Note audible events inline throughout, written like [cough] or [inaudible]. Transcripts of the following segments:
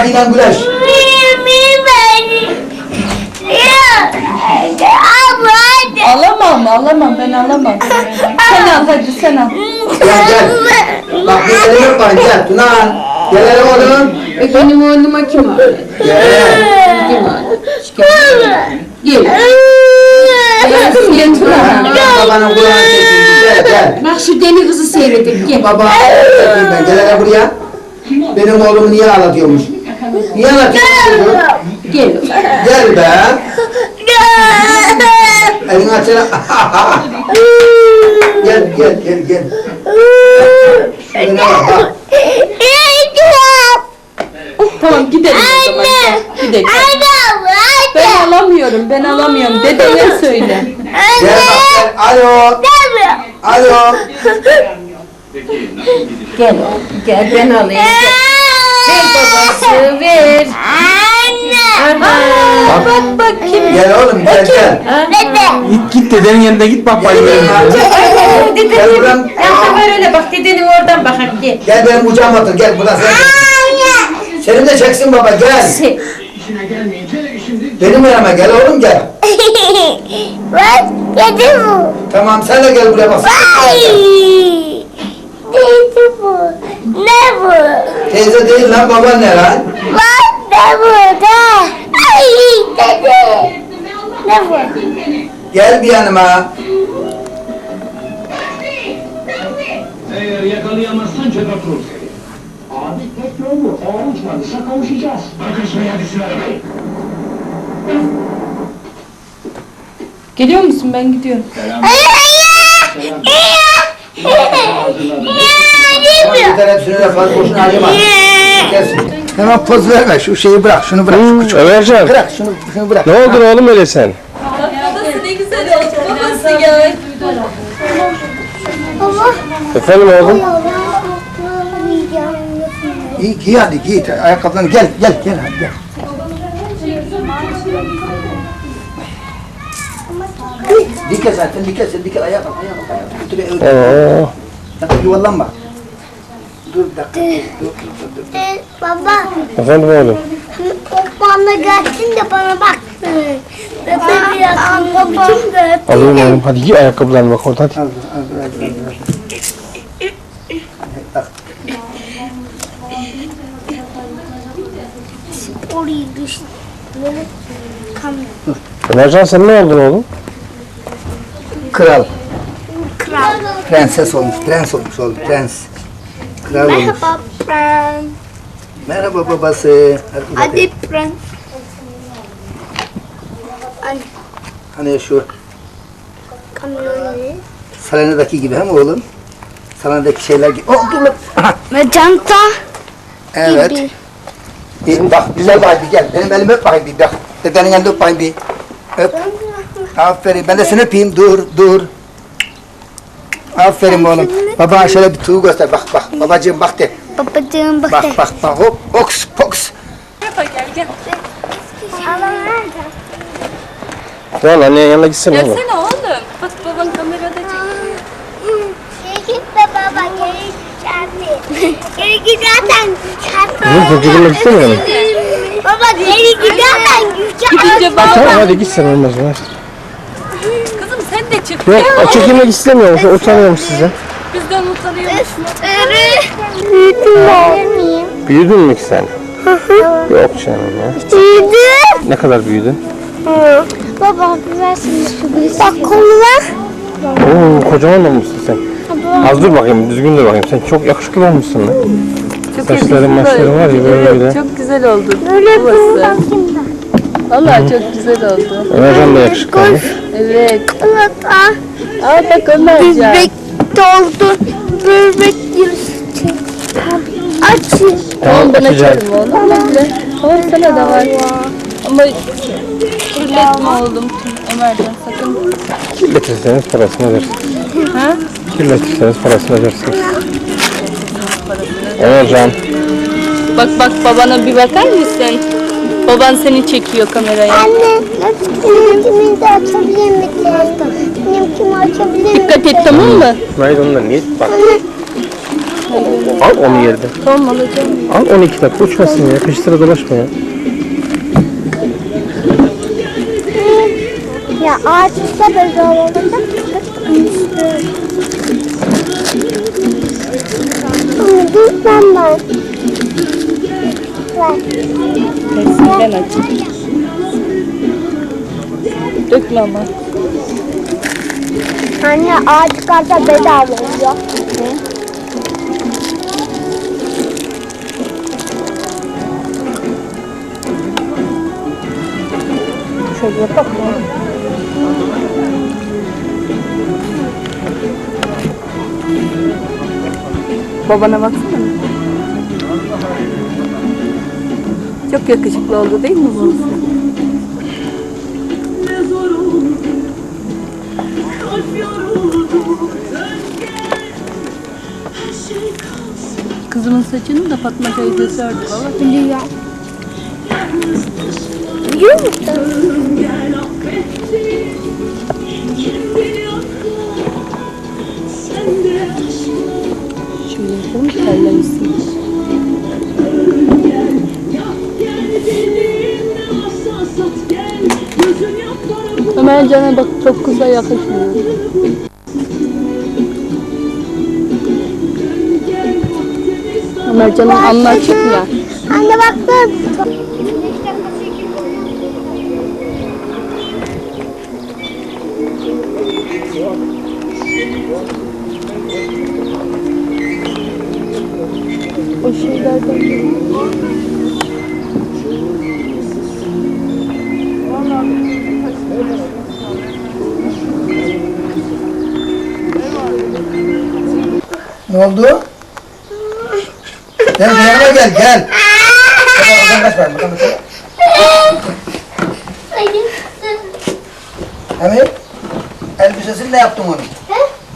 Adiyle güleş. Alamam, alamam. Ben alamam. Sen al hadi sen al. Gel gel. Bak bir elini öp bana gel. Tunan. Gel hele oğlum. E benim oğluma kim aldı? Gel. Kim aldı? Gel. Gelsin gel Tuna. Babanın kulağını çekeyim. Gel gel. Bak şu deli kızı seyredip gel. Baba. Gel hele buraya. Benim oğlumu niye ağlatıyormuş? Niye ağlatıyormuş? çocuğu? Gel. Gel be. Elini açana. [laughs] gel gel gel gel. Tamam gidelim o zaman. gel. Gidelim. Ben alamıyorum, ben alamıyorum. Dedene söyle. Gel bak gel. Alo. Alo. Gel. Gel ben alayım. Ver babası ver. Aha. Bak bak kim? Gel oğlum gel gel. Git git dedenin yanına git bak. Dedenin Gel buradan. Yapma ver öyle bak dedenin oradan bak gel. Gel benim kucağıma otur. Gel buradan sen. Seni de çeksin baba gel. Se- Benim yanıma gel oğlum gel. [laughs] Tamam sen de gel buraya bak. Ne bu? Teyze değil lan baban ne lan? Bak ne bu da? Ay dede. Ne bu? Gel bir yanıma. Eğer yakalayamazsan cebe oturur seni. Abi tek yol bu. O uçmadıysa kavuşacağız. Bakın şuraya düşün arabayı. Geliyor musun? Ben gidiyorum. Tamam yeter hepsini de fazla boşuna harcama. Gelsin. Hemen poz verme şu şeyi bırak şunu bırak şu küçük. Ömercan Bırak şunu şunu bırak. ne oldu oğlum öyle sen? Babası ne güzel oldu. Babası ya. Efendim oğlum? İyi giy hadi giy ayakkabılarını gel gel gel hadi gel. Dike zaten dike sen dike ayağa kalk ayağa kalk ayağa kalk. Götür öyle. Oo. Sakın yuvarlanma. Dur dakika. Dur dur dur dur. dur. Baba, Efendim oğlum? bana gelsin de bana bak. Ben biraz babacım da. Alayım oğlum hadi giy ayakkabılarını bak orada hadi. Al al al al. Bak, Orayı düştü. Ömercan sen ne oldun oğlum? Kral, Kral. prenses olmuş, prens olmuş oğlum, prens. Merhaba prens. Merhaba babası. Hadi, Hadi prens. Hadi Hani şu kamerayı. sahnedeki gibi hem oğlum? Sahnedeki şeyler gibi. Oh dur lan. Aha, Ve canta Evet. gibi. Bir, bak güzel bak bir gel. Benim elimi öp bakayım bir bak. Dedenin yanında öp bakayım bir. Öp. Aferin. Ben de seni öpeyim. Dur, dur. Aferin oğlum. Baba şöyle bir tuğ göster. Bak bak. Babacığım bak de. Babacığım bak. Bak bak bak. Hop. Oks poks. Lan annenin yanına gitsene oğlum. Gelsene oğlum. Bak baban kamerada çekiyor. Geri gitme baba geri gideceğim. Geri gidersen Oğlum çocuğunla gitsene oğlum. Baba geri gidersen gideceğim. Gidince Tamam baba. hadi git sen olmaz ver. Kızım sen de çık. Yok o çekilmek istemiyorum. Şu utanıyorum size. Bizden utanıyormuş. Büyüdüm Büyüdün mü ki sen? Yok canım ya. Büyüdüm. Ne kadar büyüdün? Baba bir versene şu bir. Bak koluna. Oo kocaman olmuşsun sen. Az dur bakayım düzgün dur bakayım. Sen çok yakışıklı olmuşsun lan. Saçların maçların var ya böyle böyle. Çok güzel oldu. Böyle Babası. Vallahi çok güzel oldu. Ömercan da yakışıklı olmuş. Evet. Ah. Al bak Ömercan. Bebek doldu. Bebek yarısı. Açın. Tamam ben açarım. Bekle. Tamam sana da var. Ama kirletme oğlum. Ömercan sakın. Kirletirseniz parasını ödersiniz. Ha? Kirletirseniz parasını ödersiniz. Ömercan. Bak bak babana bir bakar mısın? Baban seni çekiyor kameraya. Anne, benimkini de açabilir misin? Benimkini açabilir misin? Dikkat et tamam mı? İsmail onunla niye bak. Al onu yerden. Tamam alacağım. Al 12 dakika uçmasın ya. Peş sıra dolaşma ya. Ya ağaç üstte böyle olacak. Dur sen ben. Ver. Hepsinden aç. Dökme ama. Anne ağaç çıkarsa bedava oluyor. Şöyle yapalım mı? Babana baksana. Çok yakışıklı oldu değil mi bu? Kızımın saçını da Fatma teyzesi ördü baba. Biliyor. Biliyor musun? Şöyle yapalım terlemişsin. Can'a bak çok kıza yakışmıyor. Ömer Can'ın anlı açık ya. Anne baktın. O şeylerden. Ne oldu? Gel yanıma gel gel. Oradan kaç bakalım. Oradan kaç. Emir, elbisesini ne yaptın onun?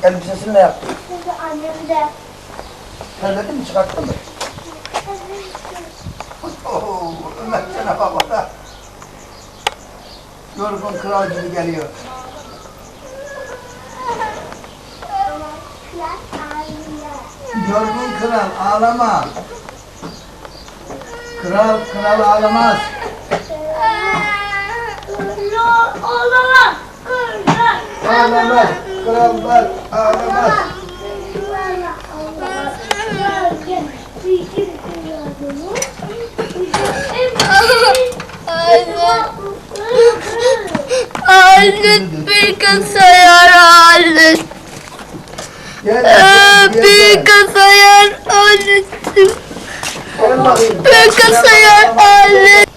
Elbisesini ne yaptın? Annem de. Terledin mi, çıkarttın mı? Oo, Ömer sana baba. Yorgun kral gibi geliyor. Yorgun kral ağlama. Kral kral ağlamaz. Olamaz. Ağlamaz. Krallar ağlamaz. Anne bir kasayar anne. Gel, gel, gel, Bir kasayar anne.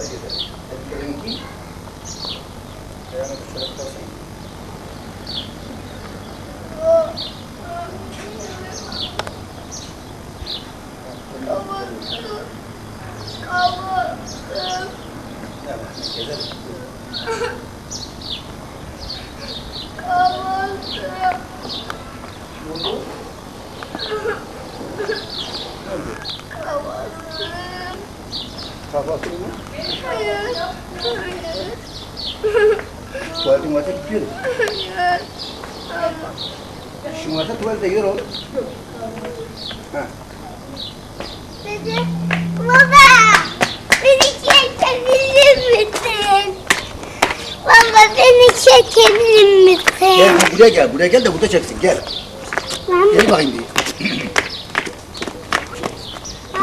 Gel bakayım. Bir kasayar anne. Kahvaltı mı? Tuvalete muvalete gidiyoruz. İşin varsa tuvalete yer oğlum. Ha. Dede, baba, beni çekebilir misin? Baba beni çekebilir misin? Gel buraya gel, buraya gel de burada çeksin, gel. Gel bakayım bir.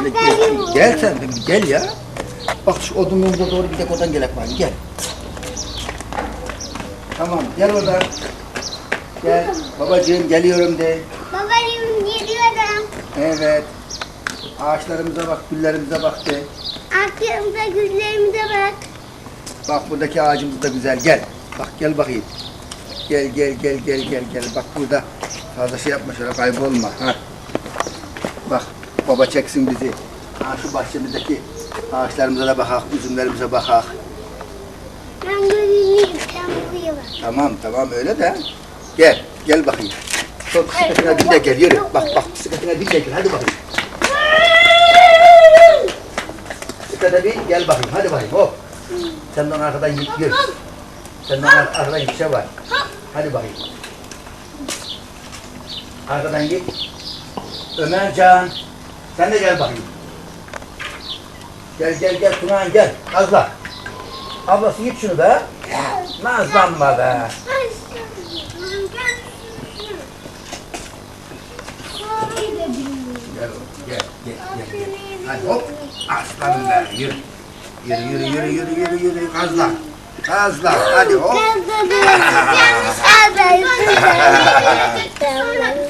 Gel, gel, gel sen, gel ya. Bak şu odunluğumuza doğru bir tek odan gelek var, gel. Tamam, gel oradan. Gel, babacığım geliyorum de. Babacığım geliyorum. Evet. Ağaçlarımıza bak, güllerimize bak de. Aklımda güllerimize bak. Bak buradaki ağacımız da güzel, gel. Bak gel bakayım. Gel gel gel gel gel gel. Bak burada fazla şey yapma şöyle kaybolma. Ha. Bak baba çeksin bizi. Ha şu bahçemizdeki ağaçlarımıza da bakak, üzümlerimize bakak. Ben gülüyüm, sen buraya bak. Tamam tamam öyle de. Gel gel bakayım. Çok bisikletine bin de gel yürü. Bak bak bisikletine bin de gel hadi bakayım. Bisiklete bin gel bakayım hadi bakayım hop. Sen de onun arkadan git yürü. Sen de onun arkadan git şey var. Hadi bakayım. Arkadan git. Ömercan. Sen de gel bakayım. Gel gel gel Tunağan gel. Azla. Ablası git şunu be. Nazlanma be. Gel oğlum, gel, gel, gel, gel. Hadi hop, aslanım be, yürü. Yürü, yürü, yürü, yürü, yürü, yürü, kazla. Kazla, hadi hop.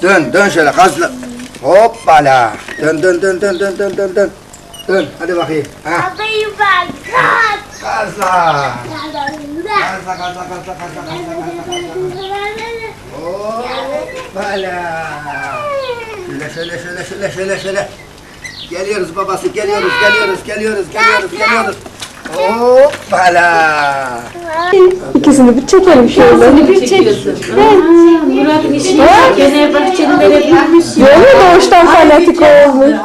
Dön, dön şöyle, kazla. Hoppala. Dön, dön, dön, dön, dön, dön, dön, dön. Dön, hadi bakayım. Ha, Abayı bak, kaç. kazla. Kazla, kazla, kazla, kazla, kazla. Hoppala. Şöyle, şöyle, şöyle, şöyle, şöyle, şöyle. Geliyoruz babası, geliyoruz, geliyoruz, geliyoruz, geliyoruz, geliyoruz. Hoppala. İkisini bir çekelim şöyle. Bir çekiyorsun. Murat'ın işini Fenerbahçelilere bilmiş. Böyle doğuştan fanatik olmuş.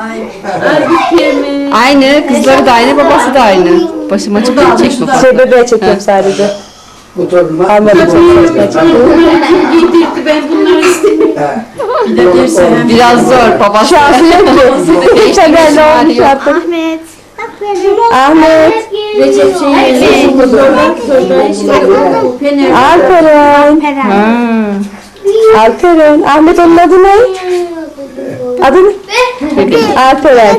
Aynı, kızları da aynı, babası da aynı. Başıma çıkıyor çekme. Şey bebeğe çekiyorum sadece. Bu torunuma Anladım. Giydirdi ben bunları istemiyorum. Bir de dersen Biraz zor, babası. Şansı [laughs] yok ki. İşte belli olmuş artık. Ahmet. Ahmet. Recep Fener. Alperen. Alperen. Ahmet onun adı ne? Adı ne? Alperen.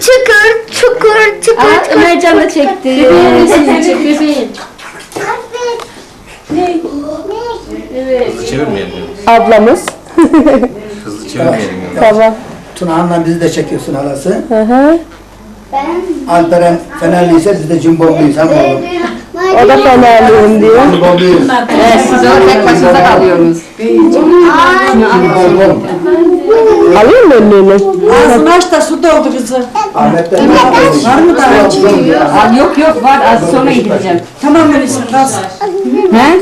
Çukur, çukur, çukur. Ömercan da çekti. Bebeğin çek bebeğin. Hızlı çevirmeyelim. Ablamız. Hızlı çevirmeyelim. Tamam. Tunağan'la bizi de çekiyorsun halası. Hı hı. Alperen Fenerliyse biz de Cimbomluyuz hem oğlum. O da fenerliyim diyor. Evet, siz orada tek başınıza kalıyorsunuz. Alayım mı önlüğünü? Ağzını aç da su doldu kızı. Ahmet'ten Var mı daha? Yok yok var az sonra gideceğim. Tamam öyleyse kalsın. He?